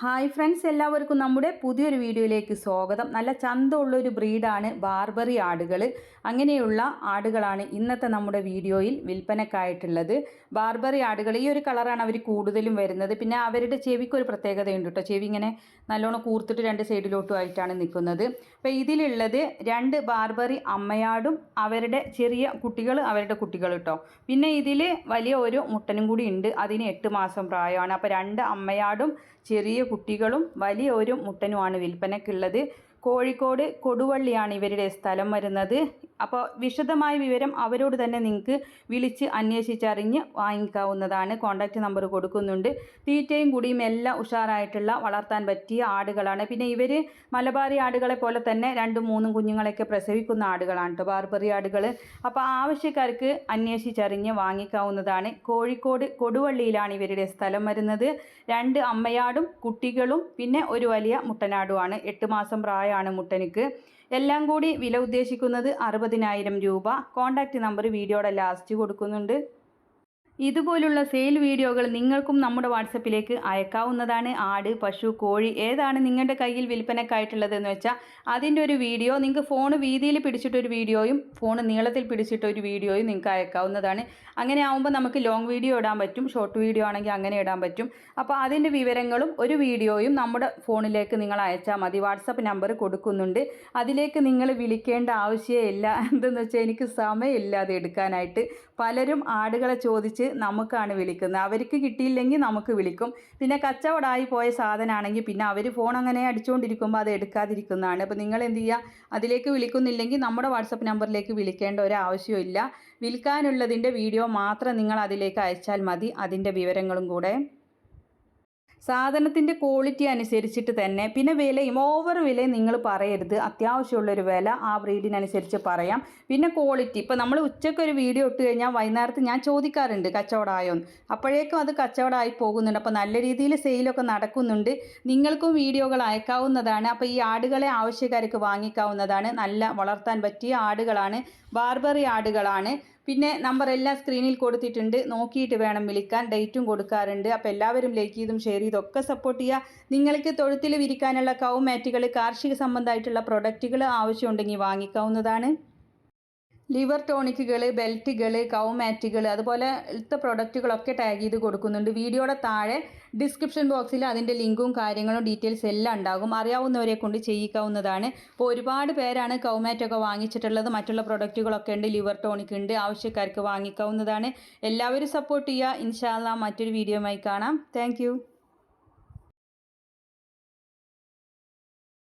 Hi friends എല്ലാവർക്കും നമ്മുടെ പുതിയൊരു വീഡിയോയിലേക്ക് സ്വാഗതം. നല്ല ചന്തമുള്ള ഒരു ബ്രീഡാണ് ബാർബറി ആടുകൾ. അങ്ങനെയുള്ള ആടുകളാണ് ഇന്നത്തെ നമ്മുടെ വീഡിയോയിൽ വിൽപ്പനക്കായിട്ടുള്ളത്. ബാർബറി ആടുകൾ ഈ ഒരു കളറാണ് അവർ കൂടുതലും വരുന്നത്. പിന്നെ അവരുടെ ചെവിക്ക് ഒരു പ്രത്യേകതയുണ്ട് കേട്ടോ. ചെവി ഇങ്ങനെ നല്ലോണം കൂർത്തിട്ട് രണ്ട് സൈഡിലോട്ടും ആയിട്ടാണ് നിൽക്കുന്നത്. അപ്പോൾ ഇതിലുള്ളത് രണ്ട് ബാർബറി അമ്മയാടും അവരുടെ ചെറിയ കുട്ടികൾ അവരുടെ കുട്ടികൾ കേട്ടോ. പിന്നെ ഇതിൽ വലിയ ഒരു മുട്ടനും കൂടി ഉണ്ട്. അതിന് എട്ട് മാസം പ്രായമാണ്. അപ്പോൾ രണ്ട് അമ്മയാടും ചെറിയ കുട്ടികളും വലിയ ഒരു മുട്ടനുമാണ് വിൽപ്പനയ്ക്കുള്ളത് കോഴിക്കോട് കൊടുവള്ളിയാണ് ഇവരുടെ സ്ഥലം വരുന്നത്. അപ്പോൾ വിശദമായ വിവരം അവരോട് തന്നെ നിങ്ങൾക്ക് വിളിച്ച് അന്വേഷിച്ചറിഞ്ഞ് വാങ്ങിക്കാവുന്നതാണ്. കോൺടാക്റ്റ് നമ്പർ കൊടുക്കുന്നുണ്ട്. തീറ്റയും കുടിയും എല്ലാം ഉഷാറായിട്ടുള്ള വളർത്താൻ പറ്റിയ ആടുകളാണ്. പിന്നെ ഇവർ മലബാറി ആടുകളെ പോലെ തന്നെ രണ്ടും മൂന്നും കുഞ്ഞുങ്ങളെയൊക്കെ പ്രസവിക്കുന്ന ആടുകളാണ് കേട്ടോ ബാർബറി ആടുകൾ. അപ്പോൾ ആവശ്യക്കാർക്ക് അന്വേഷിച്ചറിഞ്ഞ് വാങ്ങിക്കാവുന്നതാണ്. കോഴിക്കോട് കൊടുവള്ളിയിലാണ് ഇവരുടെ സ്ഥലം വരുന്നത്. രണ്ട് അമ്മയാടും കുട്ടികളും പിന്നെ ഒരു വലിയ മുട്ടനാടുമാണ്. എട്ട് മാസം പ്രായമാണ് മുട്ടനിക്ക്. എല്ലാം കൂടി വില ഉദ്ദേശിക്കുന്നത് അറുപതിനായിരം രൂപ. കോൺടാക്റ്റ് നമ്പർ വീഡിയോയുടെ ലാസ്റ്റ് കൊടുക്കുന്നുണ്ട്. ഇതുപോലുള്ള സെയിൽ വീഡിയോകൾ നിങ്ങൾക്കും നമ്മുടെ വാട്സപ്പിലേക്ക് അയക്കാവുന്നതാണ്. ആട് പശു കോഴി ഏതാണ് നിങ്ങളുടെ കയ്യിൽ വിൽപ്പനക്കായിട്ടുള്ളതെന്ന് വെച്ചാൽ അതിന്റെ ഒരു വീഡിയോ നിങ്ങൾക്ക് ഫോൺ വീതിയിൽ പിടിച്ചിട്ടൊരു വീഡിയോയും ഫോൺ നീളത്തിൽ പിടിച്ചിട്ടൊരു വീഡിയോയും നിങ്ങൾക്ക് അയക്കാവുന്നതാണ്. അങ്ങനെ ആകുമ്പോൾ നമുക്ക് ലോങ് വീഡിയോ ഇടാൻ പറ്റും ഷോർട്ട് വീഡിയോ ആണെങ്കിൽ അങ്ങനെ ഇടാൻ പറ്റും. അപ്പോൾ അതിന്റെ വിവരങ്ങളും ഒരു വീഡിയോയും നമ്മുടെ ഫോണിലേക്ക് നിങ്ങൾ അയച്ചാൽ മതി. വാട്സപ്പ് നമ്പർ കൊടുക്കുന്നുണ്ട്. അതിലേക്ക് നിങ്ങൾ വിളിക്കേണ്ട ആവശ്യമില്ല. എന്തെന്ന് വെച്ചാൽ എനിക്ക് സമയമില്ല അത് എടുക്കാനായിട്ട്. പലരും ആടുകളെ ചോദിച്ച് നമുക്കാണ് വിളിക്കുന്നത്. അവർക്ക് കിട്ടിയില്ലെങ്കിൽ നമുക്ക് വിളിക്കും. പിന്നെ കച്ചവടമായി പോയ സാധനമാണെങ്കിൽ പിന്നെ അവർ ഫോൺ അങ്ങനെ അടിച്ചുകൊണ്ടിരിക്കുമ്പോൾ അത് എടുക്കാതിരിക്കുന്നതാണ്. അപ്പോൾ നിങ്ങൾ എന്ത് ചെയ്യുക? അതിലേക്ക് വിളിക്കുന്നില്ലെങ്കിൽ നമ്മുടെ വാട്സപ്പ് നമ്പറിലേക്ക് വിളിക്കേണ്ട ഒരു ആവശ്യമില്ല വിൽക്കാനുള്ളതിന്റെ വീഡിയോ മാത്രം നിങ്ങൾ അതിലേക്ക് അയച്ചാൽ മതി. അതിന്റെ വിവരങ്ങളും കൂടെ. സാധനത്തിന്റെ ക്വാളിറ്റി അനുസരിച്ചിട്ട് തന്നെ പിന്നെ വിലയും ഓവർ വില നിങ്ങൾ പറയരുത്. അത്യാവശ്യമുള്ളൊരു വില ആ ബ്രീഡിനനുസരിച്ച് പറയാം. പിന്നെ ക്വാളിറ്റി ഇപ്പോൾ നമ്മൾ ഉച്ചയ്ക്ക് ഒരു വീഡിയോ ഇട്ട് കഴിഞ്ഞാൽ വൈകുന്നേരത്ത് ഞാൻ ചോദിക്കാറുണ്ട് കച്ചവടമായോന്ന് അപ്പോഴേക്കും അത് കച്ചവടമായി പോകുന്നുണ്ട്. അപ്പോൾ നല്ല രീതിയിൽ സെയിലൊക്കെ നടക്കുന്നുണ്ട്. നിങ്ങൾക്കും വീഡിയോകൾ അയക്കാവുന്നതാണ്. അപ്പോൾ ഈ ആടുകളെ ആവശ്യക്കാർക്ക് വാങ്ങിക്കാവുന്നതാണ്. നല്ല വളർത്താൻ പറ്റിയ ആടുകളാണ്. ബാർബറി ആടുകളാണ്. പിന്നെ നമ്പർ എല്ലാം സ്ക്രീനിൽ കൊടുത്തിട്ടുണ്ട്. നോക്കിയിട്ട് വേണം വിളിക്കാൻ. ഡേറ്റും കൊടുക്കാറുണ്ട്. അപ്പോൾ എല്ലാവരും ലൈക്ക് ചെയ്തും ഷെയർ ചെയ്തും ഒക്കെ സപ്പോർട്ട് ചെയ്യുക. നിങ്ങൾക്ക് തൊഴുത്തിൽ വിരിക്കാനുള്ള കൗ മാറ്റുകൾ കാർഷിക സംബന്ധമായിട്ടുള്ള പ്രൊഡക്റ്റുകൾ ആവശ്യമുണ്ടെങ്കിൽ വാങ്ങിക്കാവുന്നതാണ്. ലിവർ ടോണിക്കുകൾ ബെൽറ്റുകൾ കൗമാറ്റുകൾ അതുപോലെ ഇത്തെ പ്രൊഡക്റ്റുകളൊക്കെ ടാഗ് ചെയ്ത് കൊടുക്കുന്നുണ്ട്. വീഡിയോയുടെ താഴെ ഡിസ്ക്രിപ്ഷൻ ബോക്സിൽ അതിന്റെ ലിങ്കും കാര്യങ്ങളും ഡീറ്റെയിൽസ് എല്ലാം ഉണ്ടാകും. അറിയാവുന്നവരെ കൊണ്ട് ചെയ്യിക്കാവുന്നതാണ്. ഇപ്പോൾ ഒരുപാട് പേരാണ് കൗമാറ്റൊക്കെ വാങ്ങിച്ചിട്ടുള്ളത്. മറ്റുള്ള പ്രൊഡക്റ്റുകളൊക്കെ ഉണ്ട്. ലിവർ ടോണിക് ഉണ്ട്. ആവശ്യക്കാർക്ക് വാങ്ങിക്കാവുന്നതാണ്. എല്ലാവരും സപ്പോർട്ട് ചെയ്യുക. ഇൻഷാല്ല മറ്റൊരു വീഡിയോയുമായി കാണാം. താങ്ക്